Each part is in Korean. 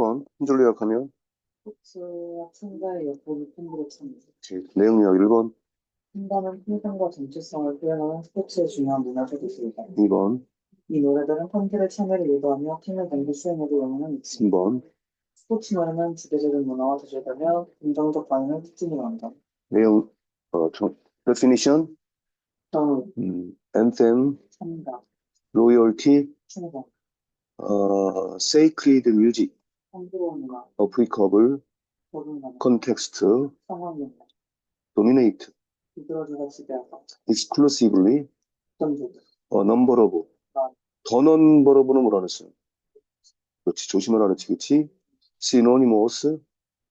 10번 한 줄로 요약하면? 스포츠와 참가의 여건을 팬들의 참여. 내용 요약 1번, 참가는 풍성과 정체성을 표현하는 스포츠의 중요한 문화적 기술이다. 2번, 이 노래들은 팬들의 참여를 유도하며 팀의 경기 수행에도 영향을 미친다. 3번, 스포츠 노래는 주대적인 문화와 대조되며 긍정적 반응을 특징으로 한다. 내용 어, 정, definition, 정의, 음, anthem, 참가, loyalty, 충성, 어, sacred music, 향기로운 문화, applicable, 적응하는, context, 상황 문화, dominate, 비들어주가 지배하다, exclusively, 전부, 어, number of, 더 number of는 뭐라 그랬어? 그렇지, 조심하라 그랬지, 그치? synonymous,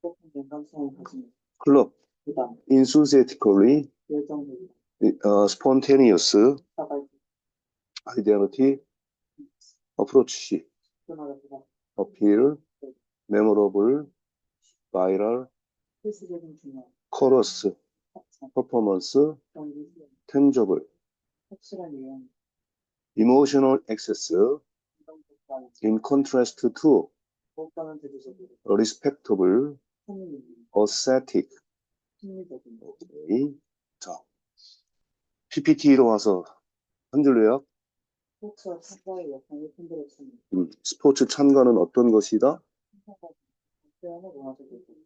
똑같은 연관성을 가진 club, 부담, enthusiastically, 열정적이다, 어, spontaneous, 자발, identity, approach, 표현하다, appeal, memorable, viral, chorus, performance, tangible, emotional access, 긍정적 반응, in contrast to 무엇과는 대조적으로, respectable, 흥미, aesthetic. 심리적인, 오케이. 자, PPT로 와서 한 줄로 요약. 스포츠와 참가의 팬들의 참여, 음, 스포츠 참가는 어떤 것이다?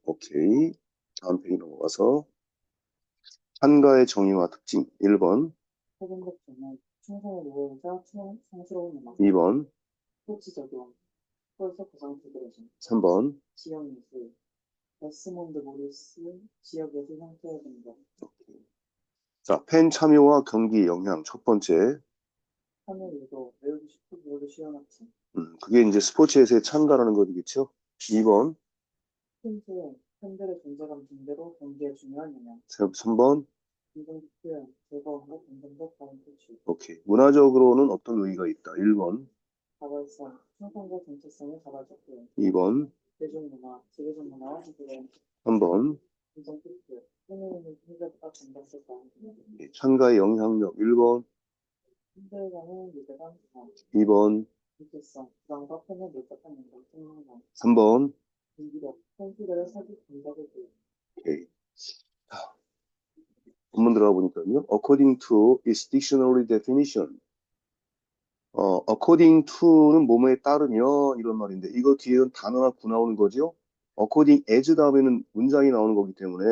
오케이. 다음 페이지 넘어가서 참가의 정의와 특징 1번, 소금적 전환, 충성을 요구하자 성- 성스러운 음악, 2번, 스포츠 적용, 스포츠 구성 두드러짐, 3번. 지역 예술, 데스몬드 모리스, 지역 예술 형태의 등등, 자, 팬 참여와 경기 영향 첫 번째. 참여 유도, 외우기 쉽고 쉬운 학생, 음, 그게 이제 스포츠에서의 참가라는 거겠죠? 2번, 팀 수행, 팬들의 존재감 증대로 경기에 중요한 영향, 3번. 긍정적 표현, 즐거움과 긍정적 반응 표출, 오케이. 문화적으로는 어떤 의의가 있다. 1번, 자발성, 충성과 정체성의 자발적 표현, 2번, 대중문화, 지배적 문화와 해결, 3번. 긍정 필수, 흥미있는 힘들과 긍정적 반응, 예, 참가의 영향력 1번, 힘들과는 유대감, 어, 2번, 정체성, 불안과 팬을 밀접한 연관, 성능감, 3번. 공기력, 선수들의 사기 감각을 보여. 오케이. 자, 본문 들어가 보니까요. According to its dictionary definition. 어, according to는 뭐뭐에 따르면 이런 말인데 이거 뒤에는 단어나 구 나오는 거죠. according as 다음에는 문장이 나오는 거기 때문에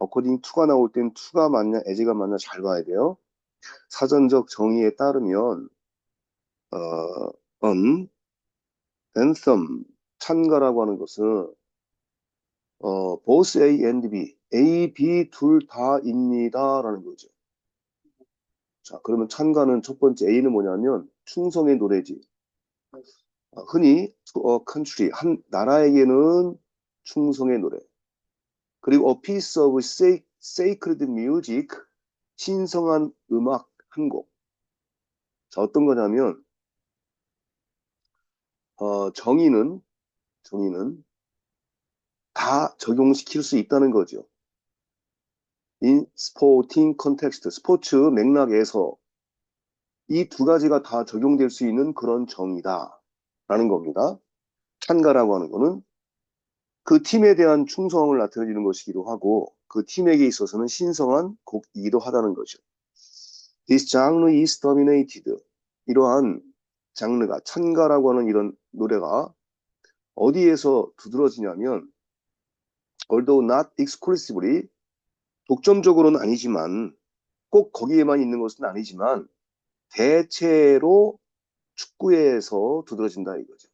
according to가 나올 땐 to가 맞냐 as가 맞냐 잘 봐야 돼요. 사전적 정의에 따르면 어, an anthem 찬가라고 하는 것은 어, both A and B, A, B 둘 다입니다라는 거죠. 자, 그러면 찬가는 첫 번째 A는 뭐냐면 충성의 노래지. 어, 흔히 a country 한 나라에게는 충성의 노래. 그리고 a piece of sa- sacred music 신성한 음악 한 곡. 자, 어떤 거냐면 어, 정의는 정의는 다 적용시킬 수 있다는 거죠. in sporting context, 스포츠 맥락에서 이 두 가지가 다 적용될 수 있는 그런 정의다. 라는 겁니다. 찬가라고 하는 거는 그 팀에 대한 충성을 나타내주는 것이기도 하고 그 팀에게 있어서는 신성한 곡이기도 하다는 거죠. This genre is dominated. 이러한 장르가 찬가라고 하는 이런 노래가 어디에서 두드러지냐면 although not exclusively 독점적으로는 아니지만 꼭 거기에만 있는 것은 아니지만 대체로 축구에서 두드러진다 이거죠.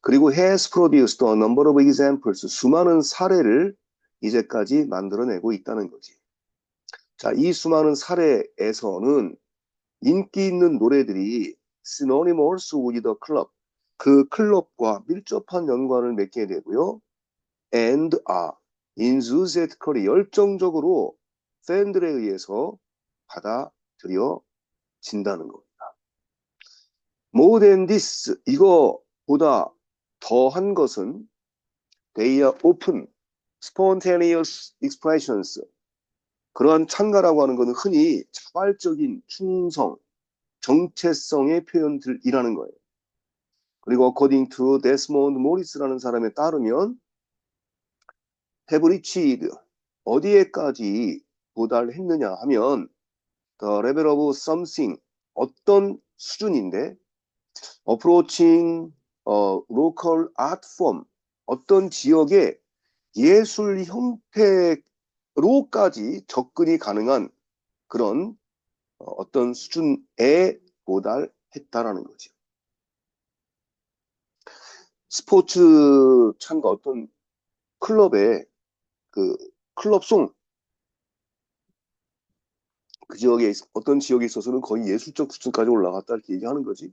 그리고 has produced a number of examples 수많은 사례를 이제까지 만들어내고 있다는 거지. 자, 이 수많은 사례에서는 인기 있는 노래들이 synonymous with the club 그 클럽과 밀접한 연관을 맺게 되고요. and are enthusiastically 열정적으로 팬들에 의해서 받아들여진다는 겁니다. More than this, 이거보다 더한 것은 they are open, spontaneous expressions. 그러한 참가라고 하는 것은 흔히 자발적인 충성, 정체성의 표현들이라는 거예요. 그리고 according to 데스몬드 모리스라는 사람에 따르면 reached 어디에까지 도달했느냐 하면 the level of something 어떤 수준인데 approaching 어, local art form 어떤 지역의 예술 형태로까지 접근이 가능한 그런 어, 어떤 수준에 도달했다라는 거죠. 스포츠 참가 어떤 클럽의 그 클럽송 그 지역에 있- 어떤 지역에 있어서는 거의 예술적 수준까지 올라갔다 이렇게 얘기하는 거지.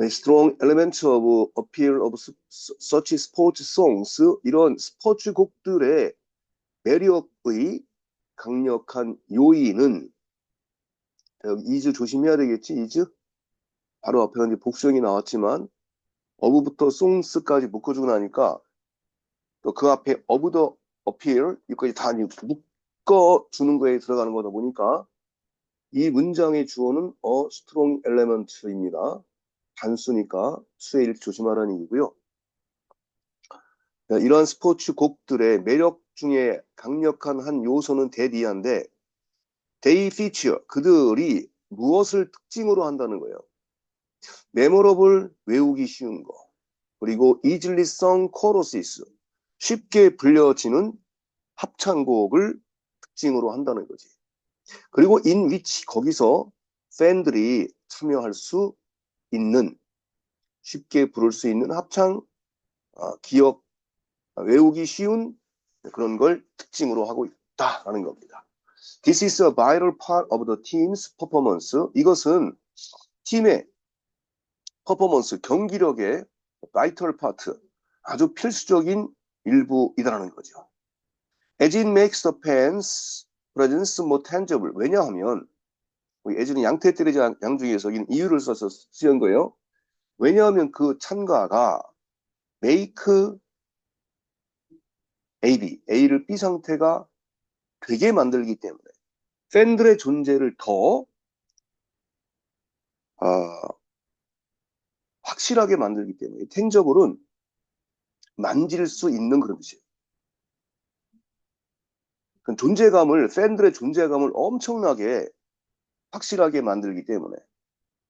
A strong element of appeal of such sports songs 이런 스포츠 곡들의 매력의 강력한 요인은 여기 이즈 조심해야 되겠지 이즈 바로 앞에 복수형이 나왔지만 어부부터 송스까지 묶어주고 나니까 또 그 앞에 어부 더 어필 이까지 다 묶어주는 거에 들어가는 거다 보니까 이 문장의 주어는 a strong element입니다. 단수니까 수의 일 조심하라는 얘기고요. 이러한 스포츠 곡들의 매력 중에 강력한 한 요소는 대디한데 they feature 그들이 무엇을 특징으로 한다는 거예요. Memorable 외우기 쉬운 거 그리고 sung choruses 쉽게 불려지는 합창곡을 특징으로 한다는 거지. 그리고 in which 거기서 팬들이 참여할 수 있는 쉽게 부를 수 있는 합창 아, 기억 아, 외우기 쉬운 그런 걸 특징으로 하고 있다라는 겁니다. This is a vital part of the team's performance. 이것은 팀의 퍼포먼스, 경기력의 vital part, 아주 필수적인 일부이다라는 거죠. As it makes the fans presence more tangible. 왜냐하면 예전에 양태 때리지 양중에서 이 이유를 써서 쓰는 거예요. 왜냐하면 그 찬가가 make AB, A를 B 상태가 되게 만들기 때문에 팬들의 존재를 더 아, 확실하게 만들기 때문에 텐저블은 만질 수 있는 그런 뜻이에요. 그 존재감을 팬들의 존재감을 엄청나게 확실하게 만들기 때문에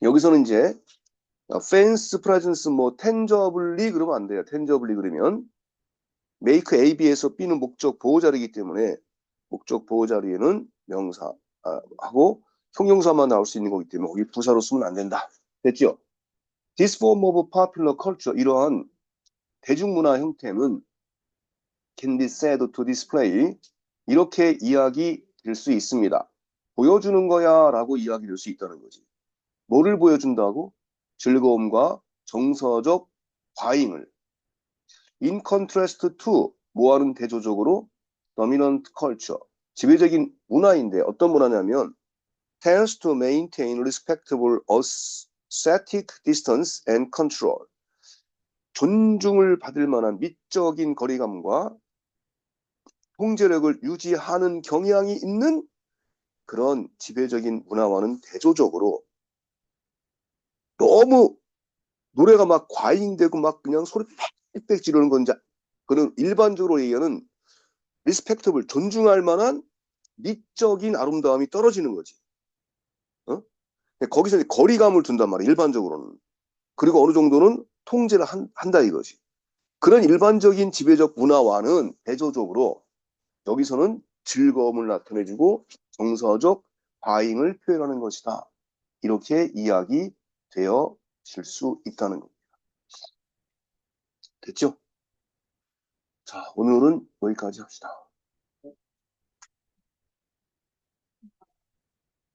여기서는 이제 팬스 프레젠스 뭐 텐저블리 그러면 안 돼요. 텐저블리 그러면 make AB에서 B는 목적 보호 자리이기 때문에 목적 보호 자리에는 명사 아, 하고 형용사만 나올 수 있는 거기 때문에 거기 부사로 쓰면 안 된다. 됐죠? This form of popular culture 이러한 대중문화 형태는 can be said to display 이렇게 이야기 될 수 있습니다. 보여주는 거야 라고 이야기 될 수 있다는 거지. 뭐를 보여준다고? 즐거움과 정서적 과잉을 in contrast to 뭐하는 대조적으로 dominant culture 지배적인 문화인데 어떤 문화냐면 tends to maintain respectable aesthetic distance and control 존중을 받을 만한 미적인 거리감과 통제력을 유지하는 경향이 있는 그런 지배적인 문화와는 대조적으로 너무 노래가 막 과잉되고 막 그냥 소리 빽빽 지르는 건 이제 그는 일반적으로 얘기하는 리스펙터블 존중할 만한 미적인 아름다움이 떨어지는 거지. 어? 거기서 거리감을 둔단 말이야 일반적으로는. 그리고 어느 정도는 통제를 한, 한다 이거지. 그런 일반적인 지배적 문화와는 대조적으로 여기서는 즐거움을 나타내주고 정서적 과잉을 표현하는 것이다. 이렇게 이야기 되어질 수 있다는 겁니다. 됐죠? 자, 오늘은 여기까지 합시다.